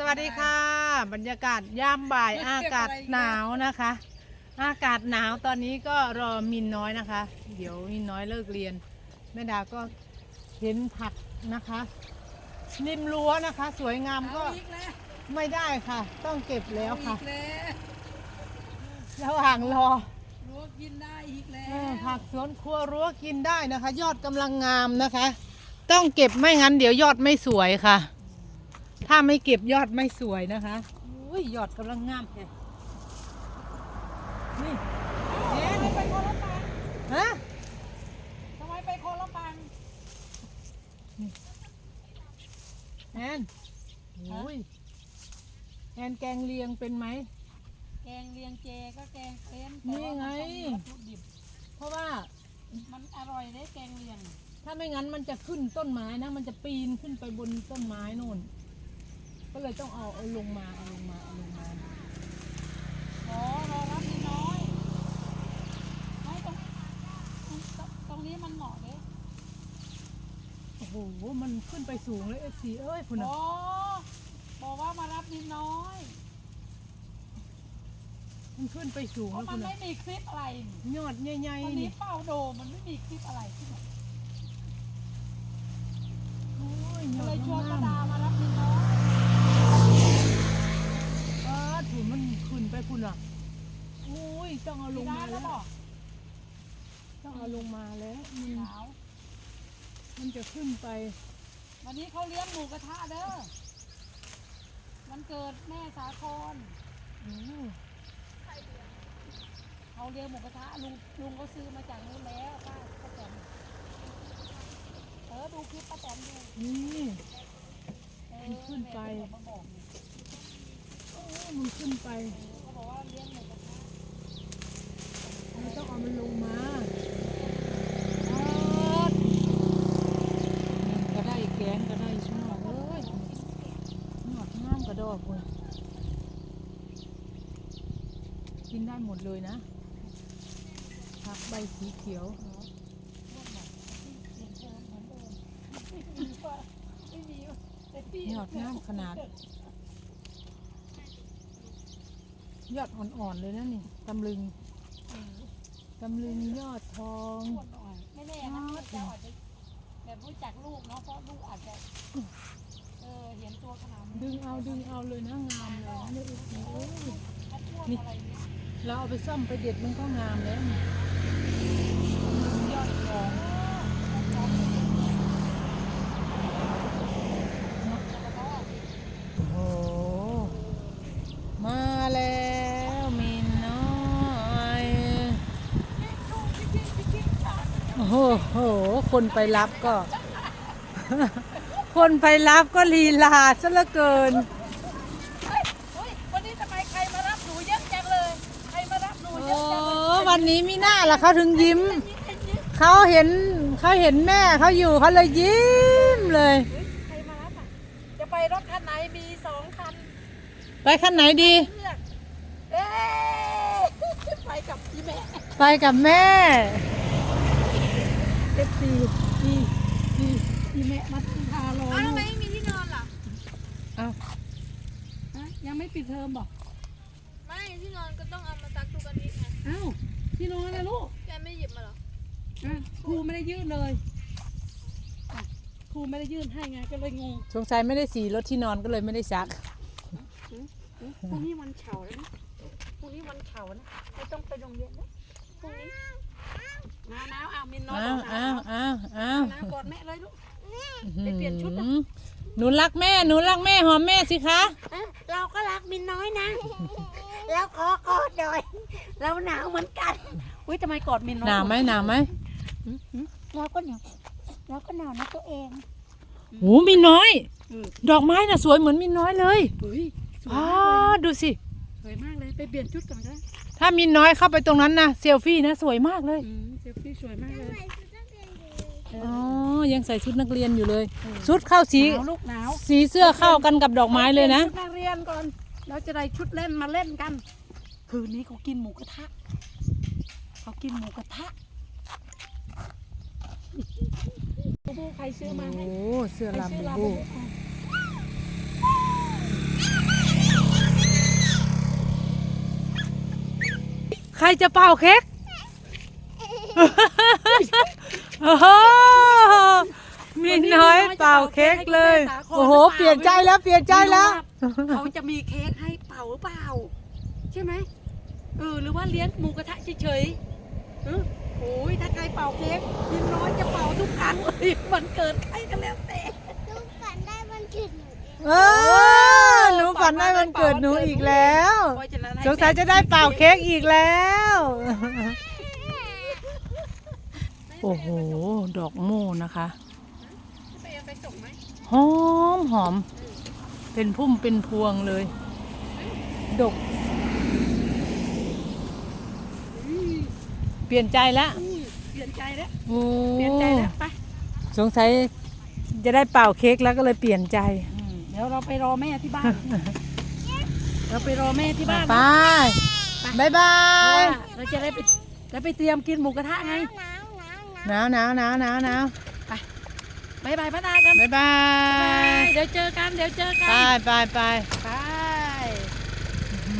สวัสดีค่ะ บรรยากาศยามบ่ายอากาศหนาวนะคะ อากาศหนาวตอนนี้ก็รอมินน้อยนะคะ เดี๋ยวมินน้อยเลิกเรียนแม่ดาก็เห็นผักนะคะริมรั้วนะคะ สวยงามก็อีกแล้วไม่ได้ค่ะ ต้องเก็บแล้วอีค่ะกแล้วระหว่างรอลวกกินได้อีกแล้เออวผักสวนครัวรั้วกินได้นะคะ ยอดกำลังงามนะคะ ต้องเก็บไม่งั้นเดี๋ยวยอดไม่สวยค่ะ ถ้าไม่เก็บยอดไม่สวยนะคะอุ้ยยอดกำลังงามแฮะนี่เอ๊ะไม่ไปคนละปังฮะทำไมไปคนละปังแอนโอ้ยแอนแกงเลียงเป็นไหม แกงเลียงเจก็แกงเป็นนี่ไงแต่ว่ามันต้องมีวัตถุดิบเพราะว่ามันอร่อยเลยแกงเลียง ถ้าไม่งั้นมันจะขึ้นต้นไม้นะ มันจะปีนขึ้นไปบนต้นไม้โน่น ก็เลยต้องเอาเอาลงมาเอาลงมาเอาลงมาขอรอรับนิดน้อยไม่ตรงตรงนี้มันเหมาะเลยโอ้โหมันขึ้นไปสูงเลยเอฟซีเอ้ยคุณโอ้อบอกว่ามารับนิดน้อย มันขึ้นไปสูงเพแล้วราะมัคุนณไม่อะมีคลิปอะไรนี่ยอดใหญ่วันๆนี้นี่เป้าโดมมันไม่มีคลิปอะไรที่ไหนโอ้ยยอเลดยชวนงาระดามมารับนิดน้อย อ่าถูมันขึ้นไปคุณอะโอ้ย ต้องเอาลมีงร้ามานแล้แล้ววบอกต้องเอาลงมาแล้วมันหนาวมันจะขึ้นไป วันนี้เขาเลี้ยงหมูกระทะเด้อวันเกิดแม่สาครโอ้เขาเลี้ยงหมูกระทะลุงลุงเขาซื้อมาจากนู้นแล้วป้าป้าแตนเออดูคลิปป้าแตนดูนี่ เออมันขึ้นไป แม่เขาบอกนี่โอ้มันขึ้นไป เขาบอกว่าเลี้ยงหมูกระทะ มันต้องเอามันลงมาก็ได้แกงก็ได้ช่อเอ้ยหอดงามกระดอกเลยกินได้หมดเลยนะผักใบสีเขียวหอดิมไม่มีว่าไม่มีว่าแต่พี่ยอดงามขนาด ยอดอ่อนๆเลยนะนี่ตำลึง ตำลึงยอดทองอ้วนหน่อยไม่แน่นะลูกเราอาจจะแบบรู้จักลูกเนาะเพราะลูกอาจจะเออเห็นตัวขนาดนี้ดึงเอาดึงเอาเลยนะงามเลยนะนี่โอ้โหถ้าอ้วนอะไรเนี่ยเราเอาไปซ่อมไปเด็ดมันก็งามแล้วนี่ยอดทองโอ้โหมาแล้วมินน้อยโอ้โห คนไปรับก็ คนไปรับก็ลีลาซะเหลือเกิน เฮ้ยเฮ้ยวันนี้ทำไมใครมารับหนูเยอะจังเลย ใครมารับหนูโอ้เยอะจังเลยวันนี้มีหน้าละเขาถึงยิ้ม ยิ้มให้ยิ้มเขาเห็นเขาเห็นแม่เขาอยู่เขาเลยยิ้มเลย เฮ้ยใครมารับอะ จะไปรถคันไหนมีสองคันไปขั้นไหนดี เลือก เอ๊ะไปกับพี่แม่ ไปกับแม่ เอฟซีดีดีพี่แม่มาทารออ้าวลูทำกไมไม่มีที่นอนล่ะเอาฮะยังไม่ปิดเทอมบอกไม่ที่นอนก็ต้องเอามาซักทุกอาทิตย์ไงอ้าวที่นอนนะลูกแกไม่หยิบมาเหรออะครูไม่ได้ยื่นเลยอะครูไม่ได้ยื่นให้ไงก็เลยงงสงสัยไม่ได้สีรถที่นอนก็เลยไม่ได้ซักพรุ่งนี้วันเฉาร์แล้วนะพรุ่งนี้วันเฉาร์นะไม่ต้องไปโรงเรียนนะพรุ่งนี้ห นาวหนาวอ้าวมินน้อยอ้าบวอกหนาวอ้าวอ้าวอ้าวหนาวกอดแม่เลยลูกไปเปลี่ยนชุดนะอื้อหือหนูรักแม่หนูรักแม่หอมแม่สิคะ เราก็รักมินน้อยนะ แล้วขอกอดหน่อยเราหนาวเหมือนกันอุ้ยทำไมกอดมินน้อยหนาวไหมหนาวไหมเราก็หนาวเราก็หนาวนะตัวเองโอ้มีน้อยอืมดอกไม้น่ะสวยเหมือนมีน้อยเลยอุ้ยสวยอ๋อมากเลยดูสิสวยมากเลยไปเปลี่ยนชุดก่อนก็ได้ถ้ามีน้อยเข้าไปตรงนั้นนะเซลฟี่นะสวยมากเลยอืมเซ อ๋อ ยังใส่ชุดนักเรียนอยู่เลย ชุดเข้าสีลูกหนาว สีเสื้อเข้ากันกับดอกไม้เลยนะนักเรียนก่อน เราจะได้ชุดเล่นมาเล่นกัน คืนนี้เขากินหมูกระทะ เขากินหมูกระทะบูบูใครซื้อมาให้โอ้เสื้อลำบูบูใครจะเป่าเค้ก โอ้โหมีน้อยเป่าเค้กเลย โอ้โห เปลี่ยนใจแล้วเปลี่ยนใจแล้ว เขาจะมีเค้กให้เป่าหรือเปล่า ใช่ไหมเออหรือว่าเลี้ยงหมูกระทะเฉยๆเออโอ้ยถ้าใครเป่าเค้กยินน้อยจะเป่าทุกครั้งเลยวันเกิดใครก็แล้วแต่ลูกฝันได้วันเกิดหนูเองเออหนูฝันได้วันเกิดหนูอีกแล้วเพราะฉะนั้นให้สงสัยจะได้เป่าเค้กอีกแล้ว โอ้โห ดอกโม่นะคะไปเอาไปส่งไหมหอมหอม เป็นพุ่มเป็นพวงเลย ดก เปลี่ยนใจแล้วอุ้ยเปลี่ยนใจแล้วโอ้เปลี่ยนใจแล้วไปสงสัยจะได้เป่าเค้กแล้วก็เลยเปลี่ยนใจอืมเดี๋ยวเราไปรอแม่ที่บ้าน เราไปรอแม่ที่บ้านไปนะบายบาเพราะยว่าเราจะได้ไปจะไปเตรียมกินหมูกระทะไง หนาวหนาวหนาวหนาวหนาวหนาวหนาวบายบายพระดากันบายบายเดี๋ยวเจอกันเดี๋ยวเจอกัไปนไปไปไปอื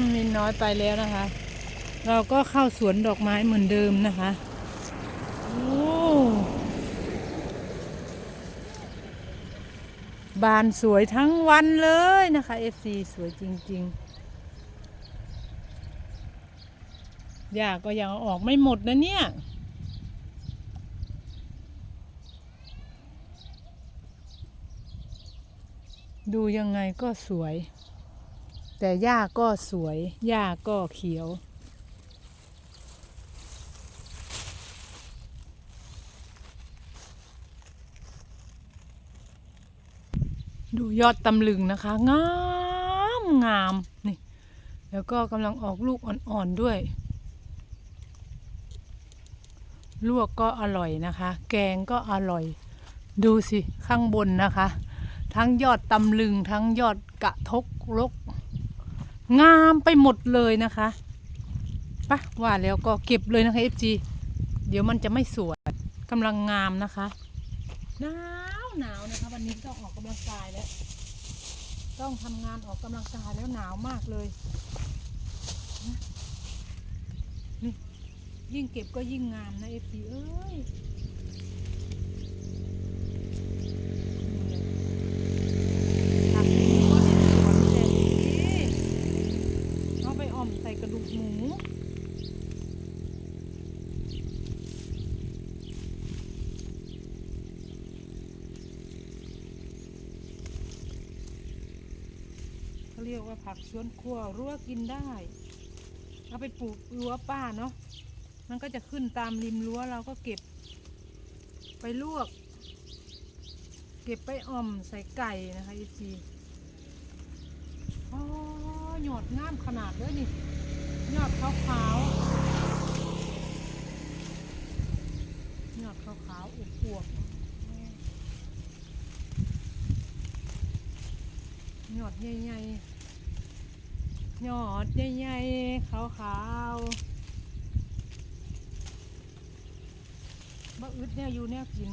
มมินน้อยไปแล้วนะคะ เราก็เข้าสวนดอกไม้เหมือนเดิมนะคะโอ้บานสวยทั้งวันเลยนะคะ FC สวยจริงๆหญ้าก็ยังเอาออกไม่หมดนะเนี่ย ดูยังไงก็สวย แต่หญ้าก็สวย หญ้าก็เขียว ดูยอดตำลึงนะคะ งามงามนี่ แล้วก็กำลังออกลูกอ่อนๆด้วย ลวกก็อร่อยนะคะ แกงก็อร่อย ดูสิข้างบนนะคะ ทั้งยอดตำลึงทั้งยอดกระทกลก งามไปหมดเลยนะคะปะว่าแล้วก็เก็บเลยนะคะ FG เดี๋ยวมันจะไม่สวยกำลังงามนะคะหนาวหนาวนะคะ วันนี้ต้องออกกำลังกายแล้ว ต้องทำงานออกกำลังกายแล้วหนาวมากเลยนะนี่ยิ่งเก็บก็ยิ่งงามนะ FG เอ้ย เรียกว่าผักสวนครัวรั้วกินได้เอาไปปลูกรั้วป้าเนาะมันก็จะขึ้นตามริมรั้วเราก็เก็บ ไปลวก เก็บไปอ่อมใส่ไก่นะคะอีซีอ๋อหยอดงามขนาดเลยนี่หยอดขาวๆหยอดขาวๆอวบๆหยอดใหญ่ๆ ยอดใหญ่ๆขาวๆบ่อึดเนี่ยอยู่เนี่ยกิน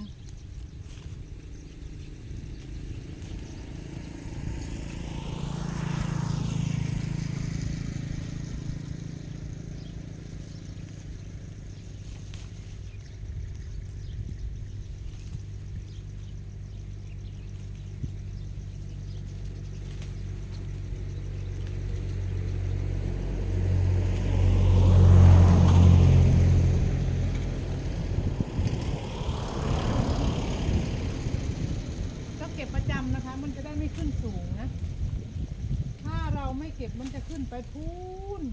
ก็เก็บประจำนะคะ มันจะได้ไม่ขึ้นสูงนะ ถ้าเราไมันจะขึ้นไปพูน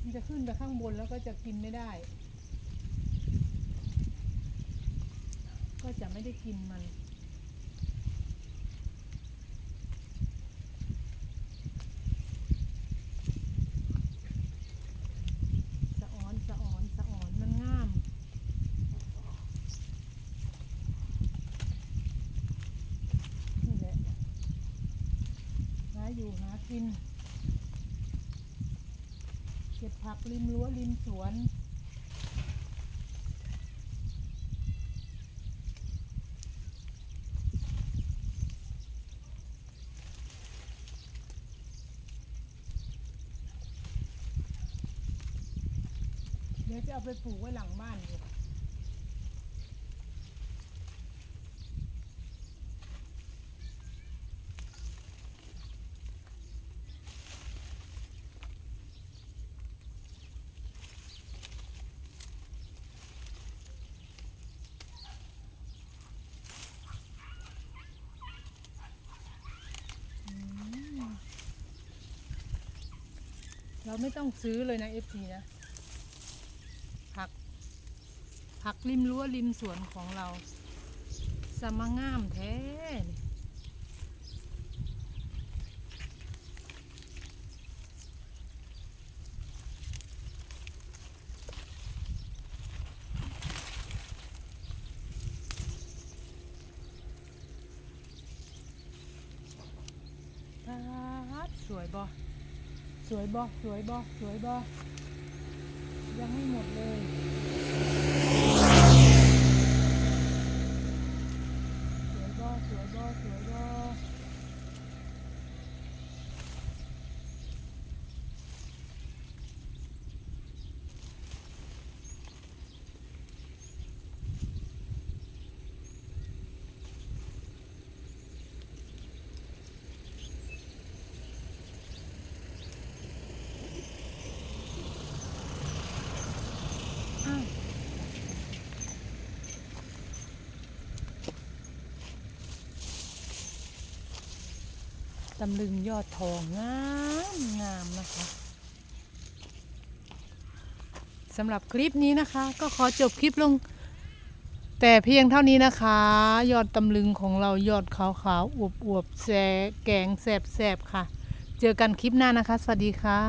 มันจะขึ้นไปข้างบนแล้วก็จะกินไม่ได้ ก็จะไม่ได้กินมันิน เก็บผักริมรั้วริมสวนเดี๋ยวจะเอาไปปลูกไว้หลังบ้านอยู่ เราไม่ต้องซื้อเลยนะเอฟซีนะ ผัก ผักริมรั้วริมสวนของเรา สมงามแท้นี่ป๊าสวยบอ สวยบอสวยบอสวยบอยังไม่หมดเลย สวยบอสวยบอสวยบออ้าวตำลึงยอดทองงามงามนะคะสำหรับคลิปนี้นะคะ ก็ขอจบคลิปลง แต่เพียงเท่านี้นะคะ ยอดตำลึงของเรายอดขาวขาวๆอวบอวบๆแสแกงแสบแสบๆค่ะ เจอกันคลิปหน้านะคะ สวัสดีค่ะ